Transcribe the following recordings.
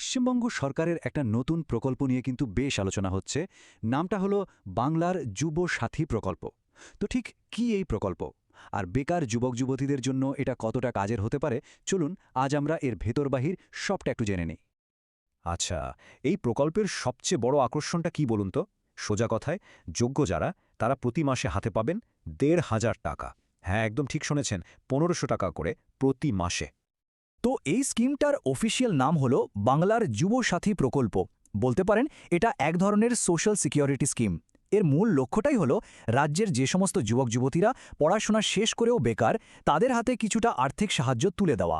পশ্চিমবঙ্গ সরকারের একটা নতুন প্রকল্প নিয়ে কিন্তু বেশ আলোচনা হচ্ছে। নামটা হলো বাংলার যুব সাথী প্রকল্প। তো ঠিক কি এই প্রকল্প? আর বেকার যুবক যুবতীদের জন্য এটা কতটা কাজের হতে পারে? চলুন আজ আমরা এর ভেতরবাহির সবটা একটু জেনে নিই। আচ্ছা এই প্রকল্পের সবচেয়ে বড় আকর্ষণটা কি বলুন তো? সোজা কথায়, যোগ্য যারা, তারা প্রতি মাসে হাতে পাবেন দেড় হাজার টাকা। হ্যাঁ একদম ঠিক শুনেছেন, পনেরোশো টাকা করে প্রতি মাসে। তো এই স্কিমটার অফিসিয়াল নাম হল বাংলার যুব সাথী প্রকল্প। বলতে পারেন, এটা এক ধরনের সোশ্যাল সিকিউরিটি স্কিম এর মূল লক্ষ্যটাই হল রাজ্যের যে সমস্ত যুবক যুবতীরা পড়াশোনা শেষ করেও বেকার, তাদের হাতে কিছুটা আর্থিক সাহায্য তুলে দেওয়া।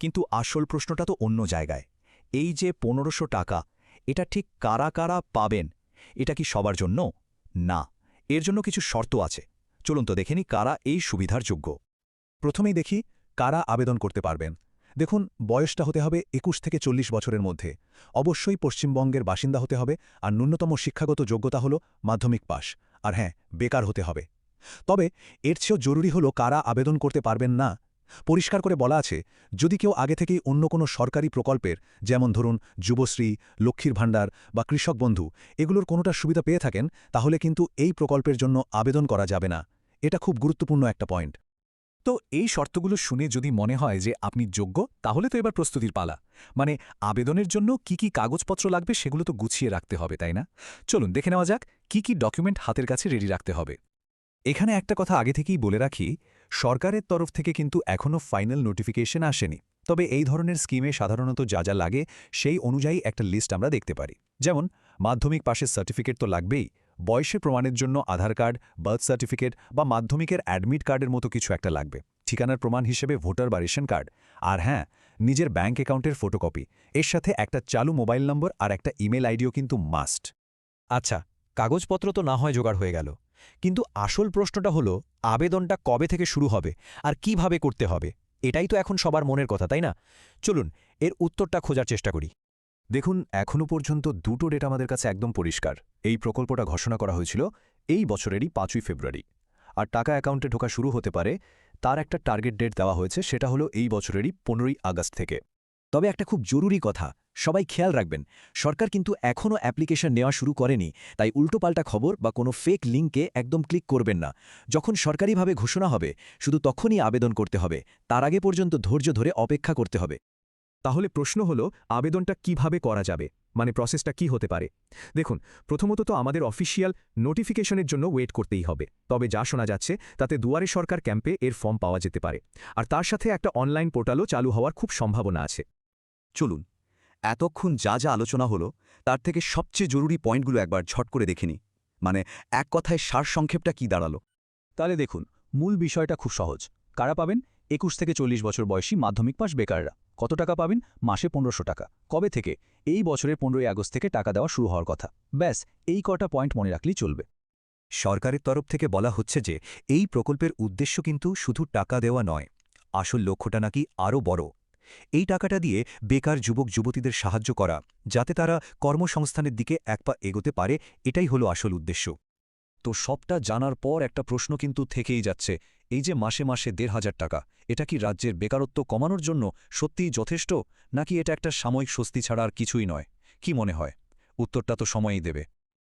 কিন্তু আসল প্রশ্নটা তো অন্য জায়গায়। এই যে পনেরোশো টাকা, এটা ঠিক কারা কারা পাবেন? এটা কি সবার জন্য? না, এর জন্য কিছু শর্ত আছে। চলুন তো দেখেনি কারা এই সুবিধার যোগ্য। প্রথমেই দেখি কারা আবেদন করতে পারবেন। দেখুন, বয়সটা হতে হবে একুশ থেকে চল্লিশ বছরের মধ্যে। অবশ্যই পশ্চিমবঙ্গের বাসিন্দা হতে হবে, আর ন্যূনতম শিক্ষাগত যোগ্যতা হল মাধ্যমিক পাশ। আর হ্যাঁ বেকার হতে হবে। তবে এর চেয়েও জরুরি হল কারা আবেদন করতে পারবেন না। পরিষ্কার করে বলা আছে, যদি কেউ আগে থেকেই অন্য কোনো সরকারি প্রকল্পের, যেমন ধরুন যুবশ্রী, লক্ষ্মীর ভাণ্ডার বা কৃষক বন্ধু, এগুলোর কোনোটা সুবিধা পেয়ে থাকেন, তাহলে কিন্তু এই প্রকল্পের জন্য আবেদন করা যাবে না। এটা খুব গুরুত্বপূর্ণ একটা পয়েন্ট। তো এই শর্তগুলো শুনে যদি মনে হয় যে আপনি যোগ্য, তাহলে তো এবার প্রস্তুতির পালা। মানে আবেদনের জন্য কি কি কাগজপত্র লাগবে সেগুলো তো গুছিয়ে রাখতে হবে, তাই না? চলুন দেখে নেওয়া যাক কি কি ডকুমেন্ট হাতের কাছে রেডি রাখতে হবে। এখানে একটা কথা আগে থেকেই বলে রাখি, সরকারের তরফ থেকে কিন্তু এখনও ফাইনাল নোটিফিকেশন আসেনি। তবে এই ধরনের স্কিমে সাধারণত যা যা লাগে সেই অনুযায়ী একটা লিস্ট আমরা দেখতে পারি। যেমন, মাধ্যমিক পাশের সার্টিফিকেট তো লাগবেই বয়সের প্রমাণের জন্য আধার কার্ড, বার্থ সার্টিফিকেট বা মাধ্যমিকের অ্যাডমিট কার্ডের মতো কিছু একটা লাগবে। ঠিকানার প্রমাণ হিসেবে ভোটার বা রেশন কার্ড। আর হ্যাঁ নিজের ব্যাঙ্ক অ্যাকাউন্টের ফটোকপি। এর সাথে একটা চালু মোবাইল নম্বর আর একটা ইমেল আইডিও কিন্তু মাস্ট। আচ্ছা কাগজপত্র তো না হয় জোগাড় হয়ে গেল। কিন্তু আসল প্রশ্নটা হলো, আবেদনটা কবে থেকে শুরু হবে আর কীভাবে করতে হবে? এটাই তো এখন সবার মনের কথা, তাই না? চলুন, এর উত্তরটা খোঁজার চেষ্টা করি। দেখুন, এখনও পর্যন্ত দুটো ডেট আমাদের কাছে একদম পরিষ্কার। এই প্রকল্পটা ঘোষণা করা হয়েছিল এই বছরেরই পাঁচই ফেব্রুয়ারি। আর টাকা অ্যাকাউন্টে ঢোকা শুরু হতে পারে, তার একটা টার্গেট ডেট দেওয়া হয়েছে, সেটা হলো এই বছরেরই পনেরোই আগস্ট থেকে। তবে একটা খুব জরুরি কথা, সবাই খেয়াল রাখবেন, সরকার কিন্তু এখনও অ্যাপ্লিকেশন নেওয়া শুরু করেনি, তাই উল্টোপাল্টা খবর বা কোনো ফেক লিঙ্কে একদম ক্লিক করবেন না। যখন সরকারিভাবে ঘোষণা হবে, শুধু তখনই আবেদন করতে হবে, তার আগে পর্যন্ত ধৈর্য ধরে অপেক্ষা করতে হবে। তাহলে প্রশ্ন হলো, আবেদনটা কীভাবে করা যাবে? মানে প্রসেসটা কি হতে পারে? দেখুন, প্রথমত তো আমাদের অফিসিয়াল নোটিফিকেশনের জন্য ওয়েট করতেই হবে। তবে যা শোনা যাচ্ছে, তাতে দুয়ারে সরকার ক্যাম্পে এর ফর্ম পাওয়া যেতে পারে। আর তার সাথে একটা অনলাইন পোর্টালও চালু হওয়ার খুব সম্ভাবনা আছে। চলুন, এতক্ষণ যা যা আলোচনা হলো, তার থেকে সবচেয়ে জরুরি পয়েন্টগুলো একবার ঝট করে দেখে নি মানে এক কথায় সারসংক্ষেপটা কি দাঁড়াল? তাহলে দেখুন, মূল বিষয়টা খুব সহজ। কারা পাবেন? একুশ থেকে চল্লিশ বছর বয়সী মাধ্যমিক পাশ বেকাররা। কত টাকা পাবেন? মাসে পনেরোশো টাকা। কবে থেকে? এই বছরের পনেরোই আগস্ট থেকে টাকা দেওয়া শুরু হওয়ার কথা। ব্যাস, এই কটা পয়েন্ট মনে রাখলেই চলবে। সরকারের তরফ থেকে বলা হচ্ছে যে, এই প্রকল্পের উদ্দেশ্য কিন্তু শুধু টাকা দেওয়া নয়, আসল লক্ষ্যটা নাকি আরও বড়। এই টাকাটা দিয়ে বেকার যুবক, যুবতীদের সাহায্য করা, যাতে তারা কর্মসংস্থানের দিকে এক পা এগোতে পারে, এটাই হলো আসল উদ্দেশ্য। তো সবটা জানার পর একটা প্রশ্ন কিন্তু থেকেই যাচ্ছে এই যে মাসে মাসে দেড় হাজার টাকা, এটা কি রাজ্যের বেকারত্ব কমানোর জন্য সত্যিই যথেষ্ট? নাকি এটা একটা সাময়িক স্বস্তি ছাড়া আর কিছুই নয়? কি মনে হয়? উত্তরটা তো সময়ই দেবে।